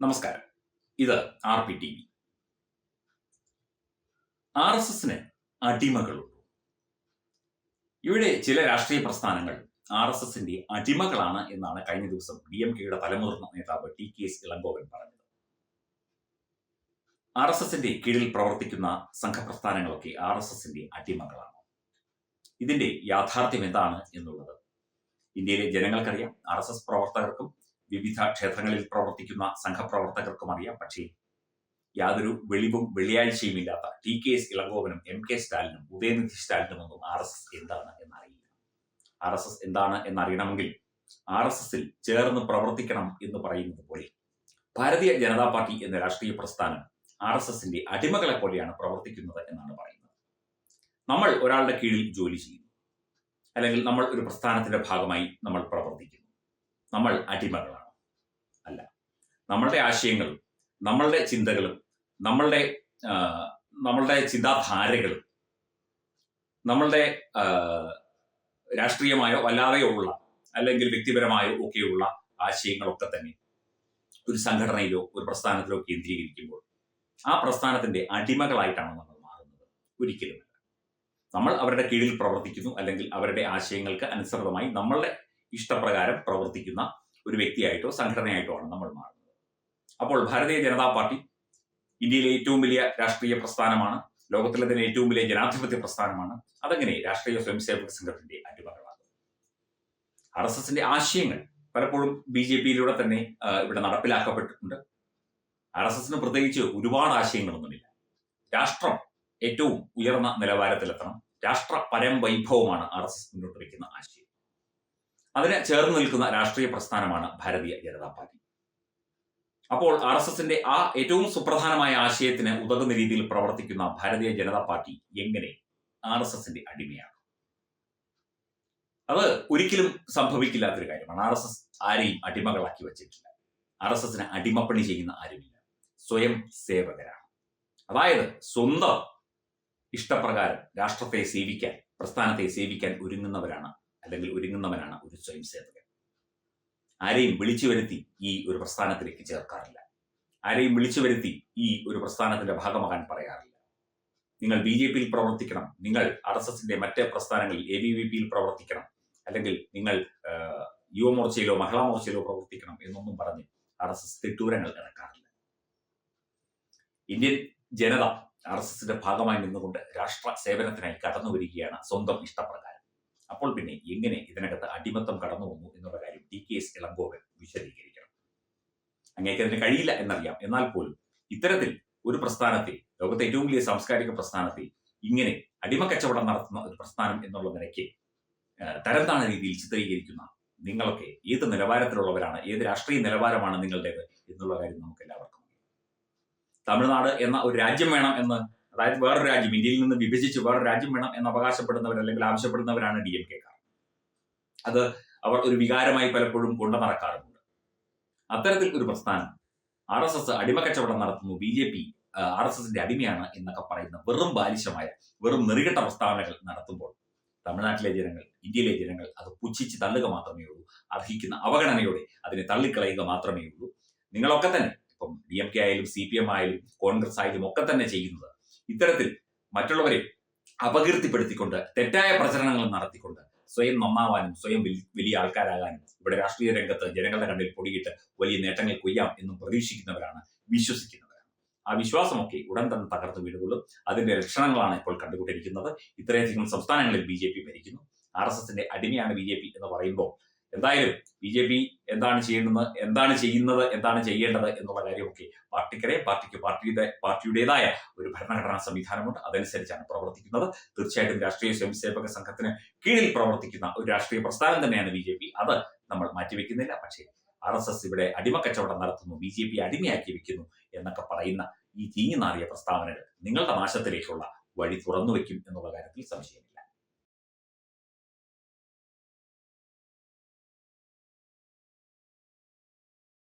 നമസ്കാരം. ഇത് R P T V R S എസിന് അടിമകളുണ്ട്. ഇവിടെ ചില രാഷ്ട്രീയ പ്രസ്ഥാനങ്ങൾ ആർ എസ് എസിന്റെ അടിമകളാണ് എന്നാണ് കഴിഞ്ഞ ദിവസം ഡി എം കെയുടെ തലമുതിർന്ന നേതാവ് ടി കെ എസ് ഇളങ്കോവൻ പറഞ്ഞത്. ആർ എസ് എസിന്റെ കീഴിൽ പ്രവർത്തിക്കുന്ന സംഘപ്രസ്ഥാനങ്ങളൊക്കെ ആർ എസ് എസിന്റെ അടിമകളാണ്. ഇതിന്റെ യാഥാർത്ഥ്യം എന്താണ് എന്നുള്ളത്? ഇന്ത്യയിലെ ജനങ്ങൾക്കറിയാം. ആർ എസ് എസ് പ്രവർത്തകർക്കും വിവിധ ക്ഷേത്രങ്ങളിൽ പ്രവർത്തിക്കുന്ന സംഘപ്രവർത്തകർക്കും അറിയാം. പക്ഷേ യാതൊരു വെളിവും വെള്ളിയാഴ്ചയും ഇല്ലാത്ത ടി കെ എസ് ഇളങ്കോവനും എം കെ സ്റ്റാലിനും ഉദയനിധി സ്റ്റാലിനും ഒന്നും ആർ എസ് എസ് എന്താണ് എന്നറിയില്ല. ആർ എസ് എസ് എന്താണ് എന്നറിയണമെങ്കിൽ ആർ എസ് എസിൽ ചേർന്ന് പ്രവർത്തിക്കണം എന്ന് പറയുന്നത് പോലെ ഭാരതീയ ജനതാ പാർട്ടി എന്ന രാഷ്ട്രീയ പ്രസ്ഥാനം ആർ എസ് എസിന്റെ അടിമകളെ പോലെയാണ് പ്രവർത്തിക്കുന്നത് എന്നാണ് പറയുന്നത്. നമ്മൾ ഒരാളുടെ കീഴിൽ ജോലി ചെയ്യുന്നു. അല്ലെങ്കിൽ നമ്മൾ ഒരു പ്രസ്ഥാനത്തിന്റെ ഭാഗമായി നമ്മൾ പ്രവർത്തിക്കുന്നു. നമ്മൾ അടിമകളാണ്. അല്ല. നമ്മളുടെ ആശയങ്ങളും നമ്മളുടെ ചിന്തകളും നമ്മളുടെ നമ്മളുടെ ചിന്താധാരകളും നമ്മളുടെ രാഷ്ട്രീയമായോ അല്ലാതെയോ ഉള്ള അല്ലെങ്കിൽ വ്യക്തിപരമായോ ഒക്കെയുള്ള ആശയങ്ങളൊക്കെ തന്നെ ഒരു സംഘടനയിലോ ഒരു പ്രസ്ഥാനത്തിലോ കേന്ദ്രീകരിക്കുമ്പോൾ ആ പ്രസ്ഥാനത്തിന്റെ അടിമകളായിട്ടാണ് നമ്മൾ മാറുന്നത്. ഒരിക്കലുമല്ല. നമ്മൾ അവരുടെ കീഴിൽ പ്രവർത്തിക്കുന്നു അല്ലെങ്കിൽ അവരുടെ ആശയങ്ങൾക്ക് അനുസൃതമായി നമ്മളുടെ ഇഷ്ടപ്രകാരം പ്രവർത്തിക്കുന്ന ഒരു വ്യക്തിയായിട്ടോ സംഘടനയായിട്ടോ ആണ് നമ്മൾ മാറുന്നത്. അപ്പോൾ ഭാരതീയ ജനതാ പാർട്ടി ഇന്ത്യയിലെ ഏറ്റവും വലിയ രാഷ്ട്രീയ പ്രസ്ഥാനമാണ് ലോകത്തിലെ തന്നെ ഏറ്റവും വലിയ ജനാധിപത്യ പ്രസ്ഥാനമാണ്. അതങ്ങനെ രാഷ്ട്രീയ സ്വയംസേവക സംഘത്തിന്റെ അടിമകളാകും ആർ എസ് എസിന്റെ ആശയങ്ങൾ പലപ്പോഴും ബി ജെ പിയിലൂടെ തന്നെ ഇവിടെ നടപ്പിലാക്കപ്പെട്ടിട്ടുണ്ട്. ആർ എസ് എസിന് പ്രത്യേകിച്ച് ഒരുപാട് ആശയങ്ങളൊന്നുമില്ല. രാഷ്ട്രം ഏറ്റവും ഉയർന്ന നിലവാരത്തിലെത്തണം. രാഷ്ട്ര പരംവൈഭവമാണ് ആർ എസ് എസ് മുന്നോട്ട് വയ്ക്കുന്ന ആശയം. അതിന് ചേർന്ന് നിൽക്കുന്ന രാഷ്ട്രീയ പ്രസ്ഥാനമാണ് ഭാരതീയ ജനതാ പാർട്ടി. അപ്പോൾ ആർ എസ് എസിന്റെ ആ ഏറ്റവും സുപ്രധാനമായ ആശയത്തിന് ഉതകുന്ന രീതിയിൽ പ്രവർത്തിക്കുന്ന ഭാരതീയ ജനതാ പാർട്ടി എങ്ങനെ ആർ എസ് എസിന്റെ അടിമയാണ്? അത് ഒരിക്കലും സംഭവിക്കില്ലാത്തൊരു കാര്യമാണ്. ആർ എസ് എസ് ആരെയും അടിമകളാക്കി വെച്ചിട്ടില്ല. ആർ എസ് എസിന് അടിമപ്പണി ചെയ്യുന്ന ആരുമില്ല. സ്വയം സേവകരാണ്. അതായത് സ്വന്തം ഇഷ്ടപ്രകാരം രാഷ്ട്രത്തെ സേവിക്കാൻ പ്രസ്ഥാനത്തെ സേവിക്കാൻ ഒരുങ്ങുന്നവരാണ് അല്ലെങ്കിൽ ഒരുങ്ങുന്നവനാണ് ഒരു സ്വയം സേവകൻ ആരെയും വിളിച്ചു വരുത്തി ഈ ഒരു പ്രസ്ഥാനത്തിലേക്ക് ചേർക്കാറില്ല. ആരെയും വിളിച്ചു വരുത്തി ഈ ഒരു പ്രസ്ഥാനത്തിന്റെ ഭാഗമാകാൻ പറയാറില്ല. നിങ്ങൾ ബി ജെ പിയിൽ പ്രവർത്തിക്കണം. നിങ്ങൾ ആർ എസ് എസിന്റെ മറ്റ് പ്രസ്ഥാനങ്ങളിൽ എ ബി വി പിയിൽ പ്രവർത്തിക്കണം. അല്ലെങ്കിൽ നിങ്ങൾ യുവമോർച്ചയിലോ മഹിളാ മോർച്ചയിലോ പ്രവർത്തിക്കണം എന്നൊന്നും പറഞ്ഞ് ആർ എസ് എസ് തെറ്റൂരങ്ങൾ ഇറക്കാറില്ല. ഇന്ത്യൻ ജനത ആർ എസ് എസിന്റെ ഭാഗമായി നിന്നുകൊണ്ട് രാഷ്ട്ര സേവനത്തിനായി കടന്നു വരികയാണ് സ്വന്തം ഇഷ്ടപ്രകാരം. അപ്പോൾ പിന്നെ എങ്ങനെ ഇതിനകത്ത് അടിമത്തം കടന്നു വന്നു എന്നുള്ള കാര്യം ഡി കെ എസ് ഇളങ്കോവൻ വിശദീകരിക്കണം. അങ്ങേക്ക് അതിന് കഴിയില്ല എന്നറിയാം. എന്നാൽ പോലും ഇത്തരത്തിൽ ഒരു പ്രസ്ഥാനത്തെ ലോകത്തെ ഏറ്റവും വലിയ സാംസ്കാരിക പ്രസ്ഥാനത്തെ ഇങ്ങനെ അടിമക്കച്ചവടം നടത്തുന്ന ഒരു പ്രസ്ഥാനം എന്നുള്ള നിലയ്ക്ക് തരംതാണ രീതിയിൽ ചിത്രീകരിക്കുന്ന നിങ്ങളൊക്കെ ഏത് നിലവാരത്തിലുള്ളവരാണ് ഏത് രാഷ്ട്രീയ നിലവാരമാണ് നിങ്ങളുടേത് എന്നുള്ള കാര്യം നമുക്ക് എല്ലാവർക്കും തമിഴ്നാട് എന്ന ഒരു രാജ്യം വേണം എന്ന് അതായത് വേറൊരു രാജ്യം ഇന്ത്യയിൽ നിന്ന് വിഭജിച്ച് വേറൊരു രാജ്യം വേണം എന്ന് അവകാശപ്പെടുന്നവർ അല്ലെങ്കിൽ ആവശ്യപ്പെടുന്നവരാണ് ഡി എം കെക്കാർ അത് അവർ ഒരു വികാരമായി പലപ്പോഴും കൊണ്ടു നടക്കാറുമുണ്ട്. അത്തരത്തിൽ ഒരു പ്രസ്ഥാനം ആർ എസ് എസ് അടിമക്കച്ചവടം നടത്തുന്നു. B J P R S എസിന്റെ അടിമയാണ് എന്നൊക്കെ പറയുന്ന വെറും ബാലിശമായ വെറും നെറികെട്ട പ്രസ്താവനകൾ നടത്തുമ്പോൾ തമിഴ്നാട്ടിലെ ജനങ്ങൾ ഇന്ത്യയിലെ ജനങ്ങൾ അത് പുച്ഛിച്ച് തള്ളുക മാത്രമേ ഉള്ളൂ. അർഹിക്കുന്ന അവഗണനയോടെ അതിനെ തള്ളിക്കളയുക മാത്രമേ ഉള്ളൂ. നിങ്ങളൊക്കെ തന്നെ ഇപ്പം ഡി എം കെ ആയാലും സി പി എം ആയാലും കോൺഗ്രസ് ആയാലും ഒക്കെ തന്നെ ചെയ്യുന്നത് ഇത്തരത്തിൽ മറ്റുള്ളവരെ അപകീർത്തിപ്പെടുത്തിക്കൊണ്ട് തെറ്റായ പ്രചരണങ്ങൾ നടത്തിക്കൊണ്ട് സ്വയം നന്നാവാനും സ്വയം വലിയ ആൾക്കാരാകാനും ഇവിടെ രാഷ്ട്രീയ രംഗത്ത് ജനങ്ങളുടെ കണ്ണിൽ പൊടിയിട്ട് വലിയ നേട്ടങ്ങൾ കൊയ്യാം എന്നും പ്രതീക്ഷിക്കുന്നവരാണ് വിശ്വസിക്കുന്നവരാണ്. ആ വിശ്വാസമൊക്കെ ഉടൻ തന്നെ തകർത്ത് വീടുകൊള്ളും അതിന്റെ ലക്ഷണങ്ങളാണ് ഇപ്പോൾ കണ്ടുകൊണ്ടിരിക്കുന്നത്. ഇത്രയധികം സംസ്ഥാനങ്ങളിൽ ബി ഭരിക്കുന്നു. ആർ എസ് എസിന്റെ അടിമയാണ് ബി ജെ പി എന്ന് പറയുമ്പോൾ എന്തായാലും ബി ജെ പി എന്താണ് ചെയ്യുന്നത് എന്താണ് ചെയ്യുന്നത് എന്താണ് ചെയ്യേണ്ടത് എന്നുള്ള കാര്യമൊക്കെ പാർട്ടിക്കരെ പാർട്ടിക്ക് പാർട്ടിയുടെ പാർട്ടിയുടേതായ ഒരു ഭരണഘടനാ സംവിധാനമുണ്ട്. അതനുസരിച്ചാണ് പ്രവർത്തിക്കുന്നത്. തീർച്ചയായിട്ടും രാഷ്ട്രീയ സ്വയംസേവക സംഘത്തിന് കീഴിൽ പ്രവർത്തിക്കുന്ന ഒരു രാഷ്ട്രീയ പ്രസ്ഥാനം തന്നെയാണ് ബി ജെ പി. അത് നമ്മൾ മാറ്റിവെക്കുന്നില്ല. പക്ഷേ ആർ എസ് എസ് ഇവിടെ അടിമക്കച്ചവടം നടത്തുന്നു. ബി ജെ പി അടിമയാക്കി വെക്കുന്നു എന്നൊക്കെ പറയുന്ന ഈ തീങ്ങി നാറിയ പ്രസ്താവനകൾ നിങ്ങളുടെ നാശത്തിലേക്കുള്ള വഴി തുറന്നു വയ്ക്കും എന്നുള്ള കാര്യത്തിൽ സംശയമില്ല.